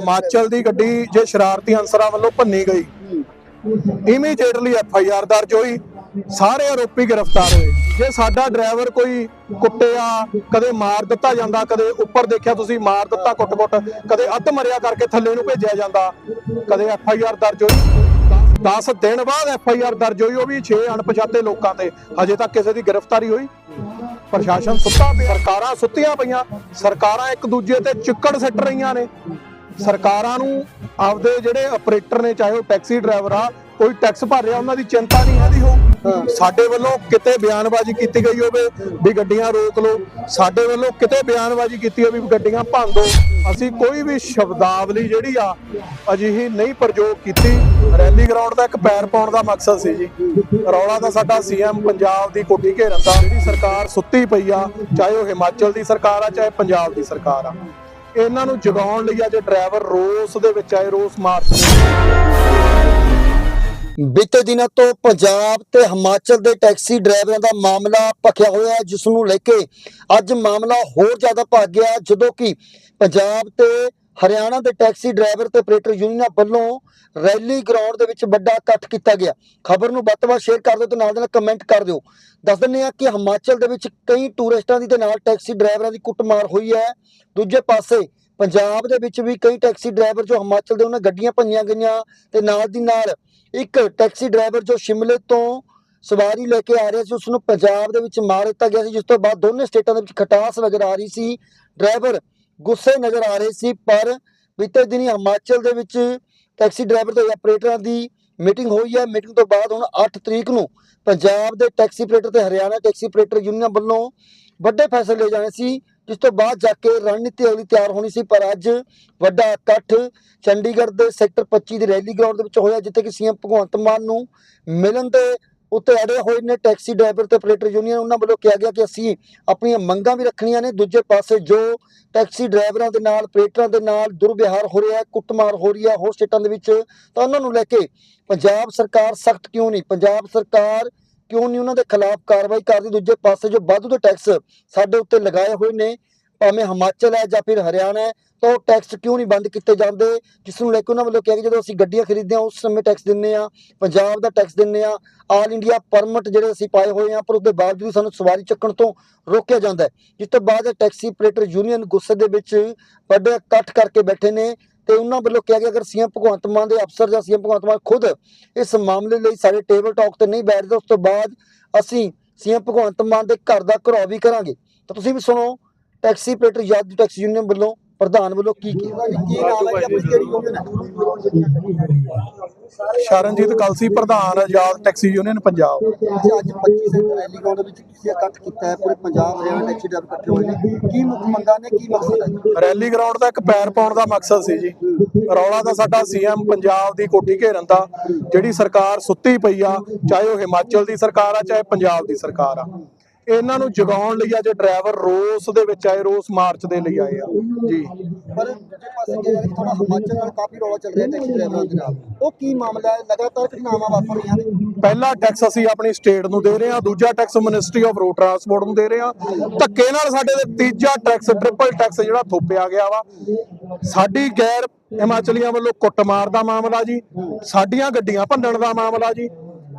ਹਿਮਾਚਲ ਦੀ ਗੱਡੀ ਜੇ ਸ਼ਰਾਰਤੀ ਅਨਸਰਾਂ ਵੱਲੋਂ ਭੰਨੀ ਗਈ। ਇਮੀਡੀਏਟਲੀ ਐਫ ਆਈ ਆਰ ਦਰਜ ਹੋਈ। ਸਾਰੇ ਆਰੋਪੀ ਗ੍ਰਿਫਤਾਰ ਹੋਏ। ਜੇ ਸਾਡਾ ਡਰਾਈਵਰ ਕੋਈ ਕੁੱਟਿਆ, ਕਦੇ ਮਾਰ ਦਿੱਤਾ ਜਾਂਦਾ, ਕਦੇ ਉੱਪਰ ਦੇਖਿਆ ਤੁਸੀਂ ਮਾਰ ਦਿੱਤਾ ਕੁੱਟ-ਕੁੱਟ, ਕਦੇ ਅੱਧ ਮਰਿਆ ਕਰਕੇ ਥੱਲੇ ਨੂੰ ਭੇਜਿਆ ਜਾਂਦਾ, ਕਦੇ ਐਫ ਆਈ ਆਰ ਦਰਜ ਹੋਈ। 10 ਦਿਨ ਬਾਅਦ ਐਫ ਆਈ ਆਰ ਦਰਜ ਹੋਈ, ਉਹ ਵੀ 6 ਅਣਪਛਾਤੇ ਲੋਕਾਂ ਤੇ। ਹਜੇ ਤੱਕ ਕਿਸੇ ਦੀ ਗ੍ਰਿਫਤਾਰੀ ਹੋਈ। ਪ੍ਰਸ਼ਾਸਨ ਸੁੱਤਾ ਪਿਆ, ਸਰਕਾਰਾਂ ਸੁੱਤੀਆਂ ਪਈਆਂ। ਸਰਕਾਰਾਂ ਇੱਕ ਦੂਜੇ ਤੇ ਚਿੱਕੜ ਸਿੱਟ ਰਹੀਆਂ ਨੇ। ਸਰਕਾਰਾਂ ਨੂੰ ਆਪਦੇ ਜਿਹੜੇ ਆਪਰੇਟਰ ਨੇ ਚਾਹੇ ਉਹ ਟੈਕਸੀ ਡਰਾਈਵਰ ਆ ਕੋਈ ਟੈਕਸ ਭਰ ਰਿਹਾ ਉਹਨਾਂ ਦੀ ਚਿੰਤਾ ਨਹੀਂ ਹੈਦੀ ਹੋ। ਸਾਡੇ ਵੱਲੋਂ ਕਿਤੇ ਬਿਆਨਬਾਜ਼ੀ ਕੀਤੀ ਗਈ ਹੋਵੇ ਵੀ ਗੱਡੀਆਂ ਰੋਕ ਲਓ। ਸਾਡੇ ਵੱਲੋਂ ਕਿਤੇ ਬਿਆਨਬਾਜ਼ੀ ਕੀਤੀ ਹੋਵੇ ਵੀ ਗੱਡੀਆਂ ਭੰਨ ਦਿਓ। ਅਸੀਂ ਕੋਈ ਵੀ ਸ਼ਬਦਾਵਲੀ ਜਿਹੜੀ ਆ ਅਜਿਹੀ ਨਹੀਂ ਪ੍ਰਯੋਗ ਕੀਤੀ। ਰੈਲੀ ਗਰਾਊਂਡ ਦਾ ਇੱਕ ਪੈਰ ਪਾਉਣ ਦਾ ਮਕਸਦ ਸੀ ਜੀ। ਰੌਲਾ ਤਾਂ ਸਾਡਾ ਸੀਐਮ ਪੰਜਾਬ ਦੀ ਕੋਠੀ ਘੇਰਨ ਦਾ। ਜਿਹੜੀ ਸਰਕਾਰ ਸੁੱਤੀ ਪਈ ਆ ਚਾਹੇ ਉਹ ਹਿਮਾਚਲ ਦੀ ਸਰਕਾਰ ਆ ਚਾਹੇ ਪੰਜਾਬ ਦੀ ਸਰਕਾਰ ਆ। ਇਹਨਾਂ ਨੂੰ ਜਗਾਉਣ ਲਈ ਅੱਜ ਡਰਾਈਵਰ ਰੋਸ ਦੇ ਵਿੱਚ ਆਏ, ਰੋਸ ਮਾਰਚ ਬੀਤੇ ਦਿਨਾਂ ਤੋਂ ਪੰਜਾਬ ਤੇ ਹਿਮਾਚਲ ਦੇ ਟੈਕਸੀ ਡਰਾਈਵਰਾਂ ਦਾ ਮਾਮਲਾ ਭਖਿਆ ਹੋਇਆ ਹੈ, ਜਿਸ ਨੂੰ ਲੈ ਕੇ ਅੱਜ ਮਾਮਲਾ ਹੋਰ ਜ਼ਿਆਦਾ ਭੱਗ ਗਿਆ, ਜਦੋਂ ਕਿ ਪੰਜਾਬ ਤੇ ਹਰਿਆਣਾ ਦੇ ਟੈਕਸੀ ਡਰਾਈਵਰ ਤੇ ਆਪਰੇਟਰ ਯੂਨੀਅਨਾਂ ਵੱਲੋਂ ਰੈਲੀ ਗਰਾਊਂਡ ਦੇ ਵਿੱਚ ਵੱਡਾ ਇਕੱਠ ਕੀਤਾ ਗਿਆ। ਖਬਰ ਨੂੰ ਵੱਧ ਤੋਂ ਵੱਧ ਸ਼ੇਅਰ ਕਰ ਦਿਓ ਤੇ ਨਾਲ ਦੇ ਨਾਲ ਕਮੈਂਟ ਕਰ ਦਿਓ। ਦੱਸ ਦਿੰਦੇ ਆ ਕਿ ਹਿਮਾਚਲ ਦੇ ਵਿੱਚ ਕਈ ਟੂਰਿਸਟਾਂ ਦੀ ਤੇ ਨਾਲ ਟੈਕਸੀ ਡਰਾਈਵਰਾਂ ਦੀ ਕੁੱਟਮਾਰ ਹੋਈ ਹੈ। ਦੂਜੇ ਪਾਸੇ ਪੰਜਾਬ ਦੇ ਵਿੱਚ ਵੀ ਕਈ ਟੈਕਸੀ ਡਰਾਈਵਰ ਜੋ ਹਿਮਾਚਲ ਦੇ ਉਹਨਾਂ ਗੱਡੀਆਂ ਭੰਨੀਆਂ ਗਈਆਂ ਤੇ ਨਾਲ ਦੀ ਨਾਲ ਇੱਕ ਟੈਕਸੀ ਡਰਾਈਵਰ ਜੋ ਸ਼ਿਮਲੇ ਤੋਂ ਸਵਾਰੀ ਲੈ ਕੇ ਆ ਰਿਹਾ ਸੀ ਉਸ ਨੂੰ ਪੰਜਾਬ ਦੇ ਵਿੱਚ ਮਾਰ ਦਿੱਤਾ ਗਿਆ ਸੀ, ਜਿਸ ਤੋਂ ਬਾਅਦ ਦੋਨੇ ਸਟੇਟਾਂ ਦੇ ਵਿੱਚ ਖਟਾਸ ਨਜ਼ਰ ਆ ਰਹੀ ਸੀ। ਡਰਾਈਵਰ ਗੁੱਸੇ ਨਜ਼ਰ ਆ ਰਹੇ ਸੀ, ਪਰ ਬੀਤੇ ਦਿਨੀ ਹਿਮਾਚਲ ਦੇ ਵਿੱਚ ਟੈਕਸੀ ਡਰਾਈਵਰ ਤੇ ਆਪਰੇਟਰਾਂ ਦੀ ਮੀਟਿੰਗ ਹੋਈ ਹੈ। ਮੀਟਿੰਗ ਤੋਂ ਬਾਅਦ ਹੁਣ 8 ਤਰੀਕ ਨੂੰ ਪੰਜਾਬ ਦੇ ਟੈਕਸੀ ਆਪਰੇਟਰ ਤੇ ਹਰਿਆਣਾ ਟੈਕਸੀ ਆਪਰੇਟਰ ਯੂਨੀਅਨ ਵੱਲੋਂ ਵੱਡੇ ਫੈਸਲੇ ਲਏ ਜਾਣੇ ਸੀ, ਜਿਸ ਤੋਂ ਬਾਅਦ ਜਾ ਕੇ ਰਣਨੀਤੀ ਅਗਲੀ ਤਿਆਰ ਹੋਣੀ ਸੀ। ਪਰ ਅੱਜ ਵੱਡਾ ਇਕੱਠ ਚੰਡੀਗੜ੍ਹ ਦੇ ਸੈਕਟਰ 25 ਦੀ ਰੈਲੀ ਗਰਾਊਂਡ ਦੇ ਵਿੱਚ ਹੋਇਆ, ਜਿੱਥੇ ਕਿ ਸੀਐਮ ਭਗਵੰਤ ਮਾਨ ਨੂੰ ਮਿਲਣ ਦੇ ਉੱਤੇ ਅੜੇ ਹੋਏ ਨੇ, ਟੈਕਸੀ ਡਰਾਈਵਰ ਤੇ ਆਪਰੇਟਰ ਯੂਨੀਅਨ ਉਹਨਾਂ ਵੱਲੋਂ ਕਿਹਾ ਗਿਆ ਕਿ ਅਸੀਂ ਆਪਣੀਆਂ ਮੰਗਾਂ ਵੀ ਰੱਖਣੀਆਂ ਨੇ। ਦੂਜੇ ਪਾਸੇ ਜੋ ਟੈਕਸੀ ਡਰਾਈਵਰਾਂ ਦੇ ਨਾਲ ਆਪਰੇਟਰਾਂ ਦੇ ਨਾਲ ਦੁਰਵਿਵਹਾਰ ਹੋ ਰਿਹਾ ਹੈ, ਕੁੱਟਮਾਰ ਹੋ ਰਹੀ ਹੈ ਹੋਰ ਸਟੇਟਾਂ ਦੇ ਵਿੱਚ, ਤਾਂ ਉਹਨਾਂ ਨੂੰ ਲੈ ਕੇ ਪੰਜਾਬ ਸਰਕਾਰ ਸਖਤ ਕਿਉਂ ਨਹੀਂ? ਪੰਜਾਬ ਸਰਕਾਰ ਕਿਉਂ ਨਹੀਂ ਉਹਨਾਂ ਦੇ ਖਿਲਾਫ ਕਾਰਵਾਈ ਕਰਦੀ ਦੂਜੇ ਪਾਸੇ ਜੋ ਵਾਧੂ ਦੇ ਟੈਕਸ ਸਾਡੇ ਉੱਤੇ ਲਗਾਏ ਹੋਏ ਨੇ ਭਾਵੇਂ ਹਿਮਾਚਲ ਹੈ ਜਾਂ ਫਿਰ ਹਰਿਆਣਾ ਹੈ, ਤਾਂ ਉਹ ਟੈਕਸ ਕਿਉਂ ਨਹੀਂ ਬੰਦ ਕੀਤੇ ਜਾਂਦੇ? ਜਿਸ ਨੂੰ ਲੈ ਕੇ ਉਹਨਾਂ ਵੱਲੋਂ ਕਿਹਾ ਕਿ ਜਦੋਂ ਅਸੀਂ ਗੱਡੀਆਂ ਖਰੀਦਦੇ ਹਾਂ, ਉਸ ਸਮੇਂ ਟੈਕਸ ਦਿੰਨੇ ਆ ਪੰਜਾਬ ਦਾ ਟੈਕਸ ਦਿੰਨੇ ਆ ਆਲ ਇੰਡੀਆ ਪਰਮਿਟ ਜਿਹੜੇ ਅਸੀਂ ਪਾਏ ਹੋਏ ਆ ਪਰ ਉਹਦੇ ਬਾਵਜੂਦ ਸਾਨੂੰ ਸਵਾਰੀ ਚੱਕਣ ਤੋਂ ਰੋਕਿਆ ਜਾਂਦਾ ਜਿਸ ਤੋਂ ਬਾਅਦ ਟੈਕਸੀ ਆਪਰੇਟਰ ਯੂਨੀਅਨ ਗੁੱਸੇ ਦੇ ਵਿੱਚ ਵੱਡੇ ਇਕੱਠ ਕਰਕੇ ਬੈਠੇ ਨੇ ਤੇ ਉਹਨਾਂ ਵੱਲੋਂ ਕਿਹਾ ਗਿਆ, ਅਗਰ ਸੀਐਮ ਭਗਵੰਤ ਮਾਨ ਦੇ ਅਫਸਰ ਜਾਂ ਸੀਐਮ ਭਗਵੰਤ ਮਾਨ ਖੁਦ ਇਸ ਮਾਮਲੇ ਲਈ ਸਾਡੇ ਟੇਬਲ ਟਾਕ ਤੇ ਨਹੀਂ ਬੈਠਦੇ, ਉਸ ਤੋਂ ਬਾਅਦ ਅਸੀਂ ਸੀਐਮ ਭਗਵੰਤ ਮਾਨ ਦੇ ਘਰ ਦਾ ਘਰਾਓ ਵੀ ਕਰਾਂਗੇ। ਤਾਂ ਤੁਸੀਂ ਵੀ ਸੁਣੋ ਟੈਕਸੀ ਆਪਰੇਟਰ ਯਾਦ ਟੈਕਸੀ ਯੂਨੀਅਨ ਵੱਲੋਂ ਪ੍ਰਧਾਨ ਵੱਲੋਂ ਕੀ ਕੀ ਨਾਮ ਹੈ ਆਪਣੀ ਕਿਹੜੀ ਯੂਨੀਅਨ ਸ਼ਰਨਜੀਤ ਕਲਸੀ ਪ੍ਰਧਾਨ ਆਜ਼ਾਦ ਟੈਕਸੀ ਯੂਨੀਅਨ ਪੰਜਾਬ। ਅੱਜ 25 ਸੈਕਟਰ ਰੈਲੀ ਗਰਾਊਂਡ ਵਿੱਚ ਤੁਸੀਂ ਇਕੱਠ ਕੀਤਾ ਹੈ ਪੂਰੇ ਪੰਜਾਬ ਹਰਿਆਣਾ ਟੈਕਸੀ ਡਰਾਈਵਰ ਇਕੱਠੇ ਹੋਏ ਨੇ। ਕੀ ਮੁੱਖ ਮੰਗਾਂ ਨੇ ਕੀ ਮਕਸਦ ਹੈ? ਰੈਲੀ ਗਰਾਊਂਡ ਦਾ ਇੱਕ ਪੈਰ ਪਾਉਣ ਦਾ ਮਕਸਦ ਸੀ ਜੀ। ਰੌਲਾ ਤਾਂ ਸਾਡਾ ਸੀਐਮ ਪੰਜਾਬ ਦੀ ਕੋਠੀ ਘੇਰਨ ਦਾ ਜਿਹੜੀ ਸਰਕਾਰ ਸੁੱਤੀ ਪਈ ਆ ਚਾਹੇ ਉਹ ਹਿਮਾਚਲ ਦੀ ਸਰਕਾਰ ਆ ਚਾਹੇ ਪੰਜਾਬ ਦੀ ਸਰਕਾਰ ਆ। ਇਹਨਾਂ ਨੂੰ ਜਗਾਉਣ ਲਈ ਅੱਜ ਡਰਾਈਵਰ ਰੋਸ ਦੇ ਵਿੱਚ ਆਏ ਰੋਸ ਮਾਰਚ ਦੇ ਲਈ ਆਏ ਆ। ਜੀ। ਪਰ ਦੂਜੇ ਪਾਸੇ ਕਿਹਾ ਕਿ ਥੋੜਾ ਹਿਮਾਚਲ ਨਾਲ ਕਾਫੀ ਰੌਲਾ ਚੱਲ ਰਿਹਾ ਟੈਕਸੀ ਡਰਾਈਵਰਾਂ ਦੇ ਨਾਲ ਉਹ ਕੀ ਮਾਮਲਾ ਹੈ? ਲਗਾਤਾਰ ਘਟਨਾਵਾਂ ਵਾਪਰ ਰਹੀਆਂ ਨੇ। ਪਹਿਲਾ ਟੈਕਸ ਅਸੀਂ ਆਪਣੀ ਸਟੇਟ ਨੂੰ ਦੇ ਰਹੇ ਹਾਂ ਦੂਜਾ tax ministry of road transport ਨੂੰ ਦੇ ਰਹੇ ਹਾਂ। ਧੱਕੇ ਨਾਲ ਸਾਡੇ ਤੇ ਤੀਜਾ ਟੈਕਸ ਟ੍ਰਿਪਲ ਟੈਕਸ ਜਿਹੜਾ ਥੋਪਿਆ ਗਿਆ ਵਾ। ਸਾਡੀ ਗੈਰ ਹਿਮਾਚਲੀਆਂ ਵੱਲੋਂ ਕੁੱਟਮਾਰ ਦਾ ਮਾਮਲਾ ਜੀ ਸਾਡੀਆਂ ਗੱਡੀਆਂ ਭੰਨਣ ਦਾ ਮਾਮਲਾ ਜੀ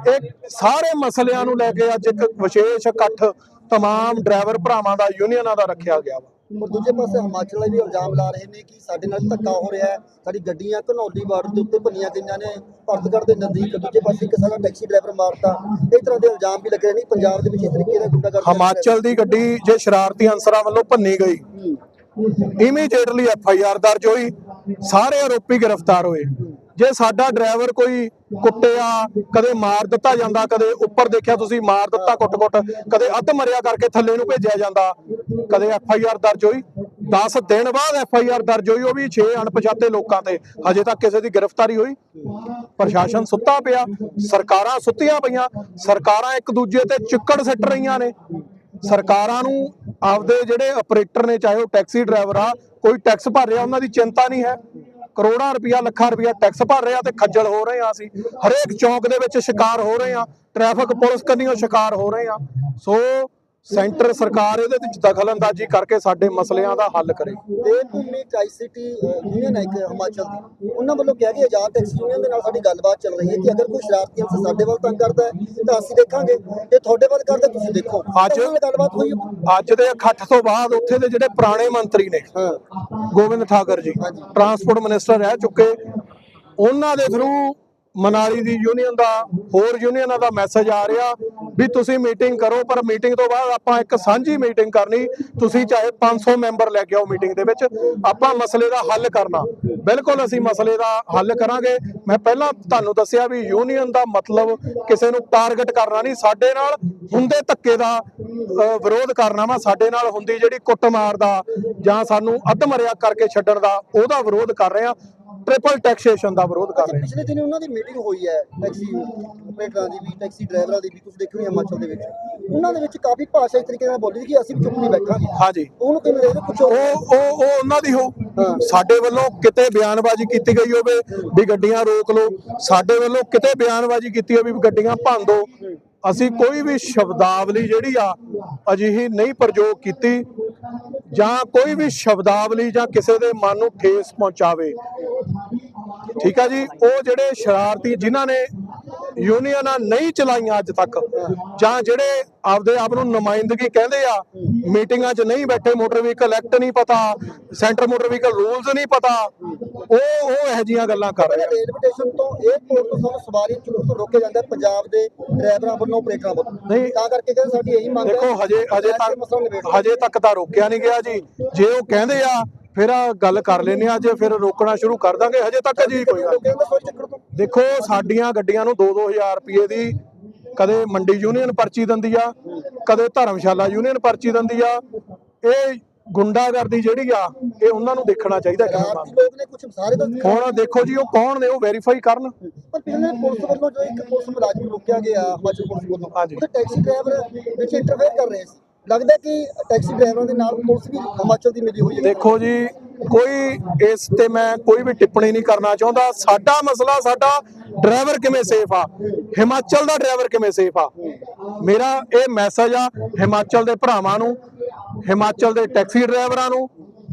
ਇਹ ਸਾਰੇ ਮਸਲਿਆਂ ਨੂੰ ਲੈ ਕੇ ਅੱਜ ਇੱਕ ਵਿਸ਼ੇਸ਼ ਇਕੱਠ तमाम ਡਰਾਈਵਰ ਭਰਾਵਾਂ ਦਾ ਯੂਨੀਅਨਾਂ ਦਾ ਰੱਖਿਆ ਗਿਆ ਵਾ ਪਰ ਦੂਜੇ ਪਾਸੇ ਹਿਮਾਚਲ ਵਾਲੇ ਵੀ ਇਲਜ਼ਾਮ ਲਾ ਰਹੇ ਨੇ ਕਿ ਸਾਡੇ ਨਾਲ ਧੱਕਾ ਹੋ ਰਿਹਾ ਹੈ ਸਾਡੀ ਗੱਡੀਆਂ ਘਨੌਲੀ ਬਾਰਡਰ ਦੇ ਉੱਤੇ ਭੰਨੀਆਂ ਗਈਆਂ ਨੇ ਭਰਤਗੜ੍ਹ ਦੇ ਨਜ਼ਦੀਕ ਦੂਜੇ ਪਾਸੇ ਇੱਕ ਸਾਡਾ ਟੈਕਸੀ ਡਰਾਈਵਰ ਮਾਰਤਾ ਇਸ ਤਰ੍ਹਾਂ ਦੇ ਇਲਜ਼ਾਮ ਵੀ ਲੱਗ ਰਹੇ ਨੇ ਪੰਜਾਬ ਦੇ ਵਿੱਚ ਇਸ ਤਰੀਕੇ ਦਾ ਗੁੰਡਾਗਰਦੀ ਹਿਮਾਚਲ ਦੀ ਗੱਡੀ ਜੇ ਸ਼ਰਾਰਤੀ ਅਨਸਰਾਂ ਵੱਲੋਂ ਭੰਨੀ ਗਈ ਇਮੀਡੀਏਟਲੀ ਐਫ ਆਈ ਆਰ ਦਰਜ ਹੋਈ ਸਾਰੇ ਆਰੋਪੀ ਗ੍ਰਿਫਤਾਰ ਹੋਏ ਜੇ ਸਾਡਾ ਡਰਾਈਵਰ ਕੋਈ ਕੁੱਟਿਆ ਕਦੇ ਮਾਰ ਦਿੱਤਾ ਜਾਂਦਾ, ਕਦੇ ਉੱਪਰ ਦੇਖਿਆ ਤੁਸੀਂ ਮਾਰ ਦਿੱਤਾ ਕੁੱਟ-ਕੁੱਟ, ਕਦੇ ਅੱਧ ਮਰਿਆ ਕਰਕੇ ਥੱਲੇ ਨੂੰ ਭੇਜਿਆ ਜਾਂਦਾ, ਕਦੇ ਐਫ ਆਈ ਆਰ ਦਰਜ ਹੋਈ 10 ਦਿਨ ਬਾਅਦ ਐਫ ਆਈ ਆਰ ਦਰਜ ਹੋਈ, ਉਹ ਵੀ 6 ਅਣਪਛਾਤੇ ਲੋਕਾਂ ਤੇ, ਹਜੇ ਤੱਕ ਕਿਸੇ ਦੀ ਗ੍ਰਿਫਤਾਰੀ ਹੋਈ। ਪ੍ਰਸ਼ਾਸਨ ਸੁੱਤਾ ਪਿਆ, ਸਰਕਾਰਾਂ ਸੁੱਤੀਆਂ ਪਈਆਂ, ਸਰਕਾਰਾਂ ਇੱਕ ਦੂਜੇ ਤੇ ਚਿੱਕੜ ਸਿੱਟ ਰਹੀਆਂ ਨੇ। ਸਰਕਾਰਾਂ ਨੂੰ ਆਪਦੇ ਜਿਹੜੇ ਆਪਰੇਟਰ ਨੇ, ਚਾਹੇ ਉਹ ਟੈਕਸੀ ਡਰਾਈਵਰ ਆ, ਕੋਈ ਟੈਕਸ ਭਰ ਰਿਹਾ, ਉਹਨਾਂ ਦੀ ਚਿੰਤਾ ਨਹੀਂ ਹੈ। ਕਰੋੜਾਂ ਰੁਪਇਆ, ਲੱਖਾਂ ਰੁਪਇਆ ਟੈਕਸ ਭਰ ਰਹੇ ਰਿਹਾ ਤੇ ਖੱਜਲ ਹੋ ਰਹੇ ਆ ਅਸੀਂ। ਹਰੇਕ ਚੌਂਕ ਦੇ ਵਿੱਚ ਸ਼ਿਕਾਰ ਹੋ ਰਹੇ ਆ। ਟ੍ਰੈਫਿਕ ਪੁਲਿਸ ਕੰਨੀਓ ਸ਼ਿਕਾਰ ਹੋ ਰਹੇ ਆ। ਸੋ ਸੈਂਟਰ ਸਰਕਾਰ ਇਹਦੇ ਵਿੱਚ ਦਖਲਅੰਦਾਜ਼ੀ ਕਰਕੇ ਸਾਡੇ ਮਸਲਿਆਂ ਦਾ ਹੱਲ ਕਰੇ। ਦੇਵਭੂਮੀ ਟ੍ਰਾਈ ਸਿਟੀ ਯੂਨੀਅਨ ਹੈ ਇੱਕ ਹਿਮਾਚਲ ਦੀ। ਉਹਨਾਂ ਵੱਲੋਂ ਕਿਹਾ ਕਿ ਆਜ਼ਾਦ ਟੈਕਸੀ ਯੂਨੀਅਨ ਦੇ ਨਾਲ ਸਾਡੀ ਗੱਲਬਾਤ ਚੱਲ ਰਹੀ ਹੈ ਕਿ ਅਗਰ ਕੋਈ ਸ਼ਰਾਰਤੀ ਅੰਸਰ ਸਾਡੇ ਵੱਲ ਤੰਗ ਕਰਦਾ ਹੈ ਤਾਂ ਅਸੀਂ ਦੇਖਾਂਗੇ। ਜੇ ਤੁਹਾਡੇ ਵੱਲ ਕਰਦਾ ਤੁਸੀਂ ਦੇਖੋ। ਅੱਜ- ਗੱਲਬਾਤ ਹੋਈ? ਅੱਜ ਦੇ ਇਕੱਠ ਤੋਂ ਬਾਅਦ ਉੱਥੇ ਦੇ ਜਿਹੜੇ ਪੁਰਾਣੇ ਮੰਤਰੀ ਨੇ ਗੋਬਿੰਦ ਠਾਕਰ ਜੀ। ਟਰਾਂਸਪੋਰਟ ਮਿਨਿਸਟਰ ਰਹਿ ਚੁੱਕੇ ਉਹਨਾਂ ਦੇ ਥਰੂ ਮਨਾਲੀ ਦੀ ਯੂਨੀਅਨ ਦਾ, ਹੋਰ ਯੂਨੀਅਨਾਂ ਦਾ ਮੈਸੇਜ ਆ ਰਿਹਾ ਵੀ ਤੁਸੀਂ ਮੀਟਿੰਗ ਕਰੋ, ਪਰ ਮੀਟਿੰਗ ਤੋਂ ਬਾਅਦ ਆਪਾਂ ਇੱਕ ਸਾਂਝੀ ਮੀਟਿੰਗ ਕਰਨੀ। ਤੁਸੀਂ ਚਾਹੇ 500 ਮੈਂਬਰ ਲੈ ਕੇ ਆਓ ਮੀਟਿੰਗ ਦੇ ਵਿੱਚ, ਆਪਾਂ ਮਸਲੇ ਦਾ ਹੱਲ ਕਰਨਾ। ਬਿਲਕੁਲ ਅਸੀਂ ਮਸਲੇ ਦਾ ਹੱਲ ਕਰਾਂਗੇ। ਮੈਂ ਪਹਿਲਾਂ ਤੁਹਾਨੂੰ ਦੱਸਿਆ ਵੀ ਯੂਨੀਅਨ ਦਾ ਮਤਲਬ ਕਿਸੇ ਨੂੰ ਟਾਰਗੇਟ ਕਰਨਾ ਨਹੀਂ, ਸਾਡੇ ਨਾਲ ਹੁੰਦੇ ਧੱਕੇ ਦਾ ਵਿਰੋਧ ਕਰਨਾ ਵਾ, ਸਾਡੇ ਨਾਲ ਹੁੰਦੀ ਜਿਹੜੀ ਕੁੱਟਮਾਰ ਦਾ ਜਾਂ ਸਾਨੂੰ ਅਧਮਰਿਆ ਕਰਕੇ ਛੱਡਣ ਦਾ, ਉਹਦਾ ਵਿਰੋਧ ਕਰ ਰਹੇ ਆ ਟ੍ਰਿਪਲ ਟੈਕਸੇਸ਼ਨ ਦਾ ਵਿਰੋਧ ਕਰ ਰਹੇ ਪਿਛਲੇ ਦਿਨ ਉਹਨਾਂ ਦੀ ਮੀਟਿੰਗ ਹੋਈ ਹੈ ਟੈਕਸੀ ਆਪਰੇਟਰਾਂ ਦੀ ਵੀ ਟੈਕਸੀ ਡਰਾਈਵਰਾਂ ਦੀ ਵੀ ਤੁਸੀਂ ਦੇਖੋ ਹਿਮਾਚਲ ਦੇ ਵਿੱਚ। ਉਹਨਾਂ ਦੇ ਵਿੱਚ ਕਾਫੀ ਭਾਸ਼ਾ ਇਸ ਤਰੀਕੇ ਨਾਲ ਬੋਲੀ ਕਿ ਅਸੀਂ ਵੀ ਚੁੱਪ ਨਹੀਂ ਬੈਠਾਂਗੇ। ਹਾਂਜੀ। ਉਹਨੂੰ ਕਿਵੇਂ ਦੇਖਦੇ ਕੁਝ ਉਹ ਉਹ ਉਹ ਉਹਨਾਂ ਦੀ ਹੋ। ਹਾਂ। ਸਾਡੇ ਵੱਲੋਂ ਕਿਤੇ ਬਿਆਨਬਾਜ਼ੀ ਕੀਤੀ ਗਈ ਹੋਵੇ ਵੀ ਗੱਡੀਆਂ ਰੋਕ ਲਓ। ਸਾਡੇ ਵੱਲੋਂ ਕਿਤੇ ਬਿਆਨਬਾਜ਼ੀ ਕੀਤੀ ਹੋਵੇ ਵੀ ਗੱਡੀਆਂ ਭੰਨ ਦਿਓ ਅਸੀਂ ਕੋਈ ਵੀ ਸ਼ਬਦਾਵਲੀ ਜਿਹੜੀ ਆ ਅਜਿਹੀ ਨਹੀਂ ਪ੍ਰਯੋਗ ਕੀਤੀ। ਜਾਂ ਕੋਈ ਵੀ ਸ਼ਬਦਾਵਲੀ ਜਾਂ ਕਿਸੇ ਦੇ ਮਨ ਨੂੰ ਠੇਸ ਪਹੁੰਚਾਵੇ। ਠੀਕ ਆ ਜੀ ਉਹ ਜਿਹੜੇ ਸ਼ਰਾਰਤੀ ਜਿਨ੍ਹਾਂ ਨੇ ਯੂਨੀਅਨਾਂ ਨਹੀਂ ਚਲਾਈਆਂ ਅੱਜ ਤੱਕ ਜਾਂ ਜਿਹੜੇ ਆਪਦੇ ਆਪ ਨੂੰ ਨੁਮਾਇੰਦਗੀ ਕਹਿੰਦੇ ਆ ਮੀਟਿੰਗਾਂ 'ਚ ਨਹੀਂ ਬੈਠੇ ਮੋਟਰ ਵਹੀਕਲ ਐਕਟ ਨਹੀਂ ਪਤਾ ਸੈਂਟਰ ਮੋਟਰ ਵਹੀਕਲ ਰੂਲਸ ਨਹੀਂ ਪਤਾ ਉਹ ਉਹ ਇਹੋ ਜਿਹੀਆਂ ਗੱਲਾਂ ਕਰ ਰਹੇ ਆ ਰੇਲਵੇ ਸਟੇਸ਼ਨ ਤੋਂ 에ਅਰਪੋਰਟ ਤੋਂ ਸਾਨੂੰ ਸਵਾਰੀ ਰੋਕੇ ਜਾਂਦਾ ਪੰਜਾਬ ਦੇ ਡਰਾਈਵਰਾਂ ਵੱਲੋਂ ਆਪਰੇਟਰਾਂ ਵੱਲੋਂ ਨਹੀਂ। ਤਾਂ ਕਰਕੇ ਕਹਿੰਦੇ ਸਾਡੀ ਇਹੀ ਮੰਗ ਹੈ ਦੇਖੋ ਹਜੇ ਹਜੇ। ਤੱਕ ਹਜੇ ਤੱਕ ਤਾਂ ਰੋਕਿਆ ਨਹੀਂ ਗਿਆ ਜੀ ਜੇ ਉਹ ਕਹਿੰਦੇ ਆ ਫਿਰ ਆ ਗੱਲ ਕਰ ਲੈਨੇ ਆ ਜੇ ਫਿਰ ਰੋਕਣਾ ਸ਼ੁਰੂ ਕਰ ਦਾਂਗੇ ਹਜੇ ਤੱਕ ਜੀ ਕੋਈ ਗੱਲ ਦੇਖੋ ਸਾਡੀਆਂ ਗੱਡੀਆਂ ਨੂੰ 2-2000 ਰੁਪਏ ਦੀ ਕਦੇ ਮੰਡੀ ਯੂਨੀਅਨ ਪਰਚੀ ਦਿੰਦੀ ਆ ਕਦੇ ਧਰਮਸ਼ਾਲਾ ਯੂਨੀਅਨ ਪਰਚੀ ਦਿੰਦੀ ਆ। ਇਹ ਗੁੰਡਾਗਰਦੀ ਜਿਹੜੀ ਆ ਇਹ ਉਹਨਾਂ ਨੂੰ ਦੇਖਣਾ ਚਾਹੀਦਾ ਕਿਵੇਂ ਰਾਤ ਬਣਦੀ। ਲੋਕ ਨੇ ਕੁਝ ਸਾਰੇ ਤਾਂ ਹੁਣ ਦੇਖੋ ਜੀ ਉਹ ਕੌਣ ਨੇ ਉਹ ਵੈਰੀਫਾਈ ਕਰਨ। ਪਰ ਪਿਛਲੇ ਪੁਲਿਸ ਵੱਲੋਂ ਜੋ ਇੱਕ ਪੁਲਿਸ ਮੁਲਾਜ਼ਮ ਰੋਕਿਆ ਗਿਆ ਹਿਮਾਚਲ ਪੁਲਿਸ ਵੱਲੋਂ ਹਾਂਜੀ। ਉਹਦੇ ਟੈਕਸੀ ਡਰਾਈਵਰ ਵਿੱਚ ਇੰਟਰਫੇਅਰ ਕਰ ਰਹੇ ਸੀ। ਲੱਗਦਾ ਕਿ ਟੈਕਸੀ ਡਰਾਈਵਰਾਂ ਦੇ ਨਾਲ ਪੁਲਿਸ ਵੀ ਹਿਮਾਚਲ ਦੀ ਮਿਲੀ ਹੋਈ ਹੈ। ਦੇਖੋ ਜੀ, ਕੋਈ ਇਸ ਤੇ ਮੈਂ ਕੋਈ ਵੀ ਟਿੱਪਣੀ ਨਹੀਂ ਕਰਨਾ ਚਾਹੁੰਦਾ। ਸਾਡਾ ਮਸਲਾ, ਸਾਡਾ ਡਰਾਈਵਰ ਕਿਵੇਂ ਸੇਫ ਆ? ਹਿਮਾਚਲ ਦਾ ਡਰਾਈਵਰ ਕਿਵੇਂ ਸੇਫ ਆ? ਮੇਰਾ ਇਹ ਮੈਸੇਜ ਆ ਹਿਮਾਚਲ ਦੇ ਭਰਾਵਾਂ ਨੂੰ, ਹਿਮਾਚਲ ਦੇ ਟੈਕਸੀ ਡਰਾਈਵਰਾਂ ਨੂੰ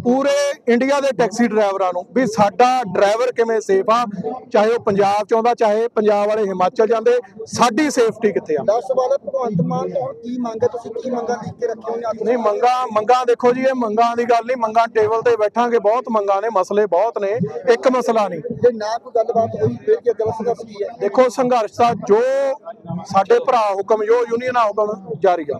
ਪੂਰੇ ਇੰਡੀਆ ਦੇ ਟੈਕਸੀ ਡਰਾਈਵਰਾਂ ਨੂੰ ਵੀ ਸਾਡਾ ਡਰਾਈਵਰ ਕਿਵੇਂ ਸੇਫ ਆ ਚਾਹੇ ਉਹ ਪੰਜਾਬ ਚ ਆਉਂਦਾ ਚਾਹੇ ਪੰਜਾਬ ਵਾਲੇ ਹਿਮਾਚਲ ਜਾਂਦੇ ਸਾਡੀ ਸੇਫਟੀ ਕਿੱਥੇ ਆ? ਦਸ ਸਵਾਲ ਹੈ ਭਗਵੰਤ ਮਾਨ ਤੋਂ ਹੁਣ ਕੀ ਮੰਗ ਹੈ? ਤੁਸੀਂ ਕੀ ਮੰਗਾਂ ਲਿਖ ਕੇ ਰੱਖੇ ਹੋਈਆਂ ਨਹੀਂ ਮੰਗਾ ਮੰਗਾ ਦੇਖੋ ਜੀ ਇਹ ਮੰਗਾਂ ਦੀ ਗੱਲ ਨਹੀਂ ਮੰਗਾਂ ਟੇਬਲ ਤੇ ਬੈਠਾਂਗੇ ਬਹੁਤ ਮੰਗਾਂ ਨੇ ਮਸਲੇ ਬਹੁਤ ਨੇ ਇੱਕ ਮਸਲਾ ਨਹੀਂ। ਜੇ ਨਾ ਕੋਈ ਗੱਲਬਾਤ ਹੋਈ ਫਿਰ ਕੀ ਅਗਲਾ ਸੰਘਰਸ਼ ਕੀ ਹੈ? ਦੇਖੋ ਸੰਘਰਸ਼ ਦਾ ਜੋ ਸਾਡੇ ਭਰਾ ਹੁਕਮ ਜੋ ਯੂਨੀਅਨ ਹੁਕਮ ਜਾਰੀ ਆ।